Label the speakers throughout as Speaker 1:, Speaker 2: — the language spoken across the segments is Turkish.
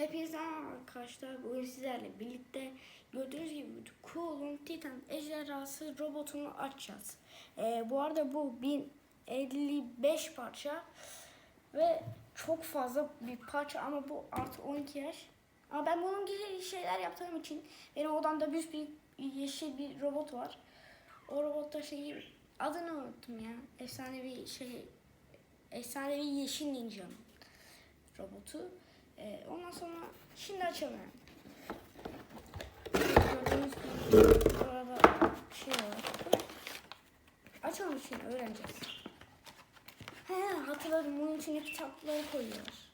Speaker 1: Hepinize arkadaşlar. Bugün sizlerle birlikte gördüğünüz gibi Cool'un Titan ejderhası robotunu açacağız. Ee, bu arada bu 1055 parça ve çok fazla bir parça ama bu artı 12 yaş. Ama ben bunun gibi şeyler yaptığım için benim odamda bir, bir yeşil bir robot var. O robotta şeyi adını unuttum ya. Efsanevi şey efsanevi yeşil ninja robotu. Ee, ondan sonra şimdi açalım. Gördüğünüz gibi burada şey var. Açalım şimdi öğreneceğiz. He hatırladım bunun içine kitapları koyuyoruz.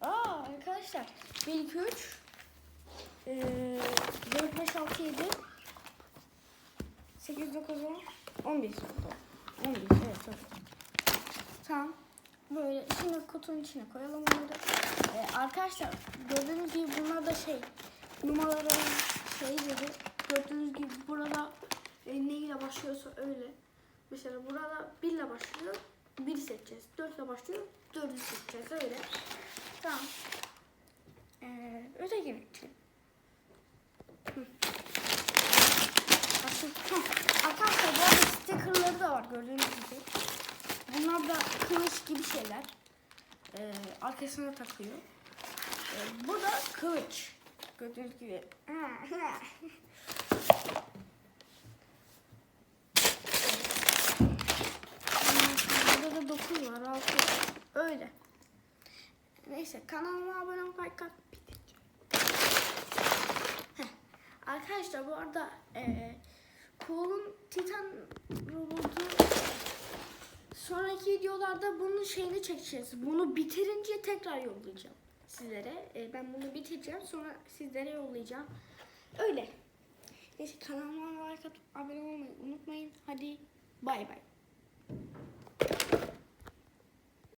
Speaker 1: Aa arkadaşlar 1 2 3 ee, 4 5 6 7 8 9 10 11 11 evet evet. Tamam. Böyle şimdi kutunun içine koyalım bunları. Ee, arkadaşlar gördüğünüz gibi bunlar da şey numaraların şeyleri gördüğünüz gibi burada e, ne ile başlıyorsa öyle. Mesela burada 1 ile başlıyor. 1 seçeceğiz. 4 ile başlıyor. 4'ü seçeceğiz öyle. Tamam. Ee, öteki. Heh. Arkadaşlar bu arada stickerları da var gördüğünüz gibi. Bunlar da kılıç gibi şeyler. Ee, arkasına takıyor. Ee, bu da kılıç. Gördüğünüz gibi. Burada da 9 var, 6 Öyle. Neyse kanalıma abone olmayı. Arkadaşlar bu arada eee Cool'un Titan robotu sonraki videolarda bunun şeyini çekeceğiz. Bunu bitirince tekrar yollayacağım sizlere. Ee, ben bunu bitireceğim sonra sizlere yollayacağım. Öyle. Neyse kanalıma like atıp abone olmayı unutmayın. Hadi bay bay.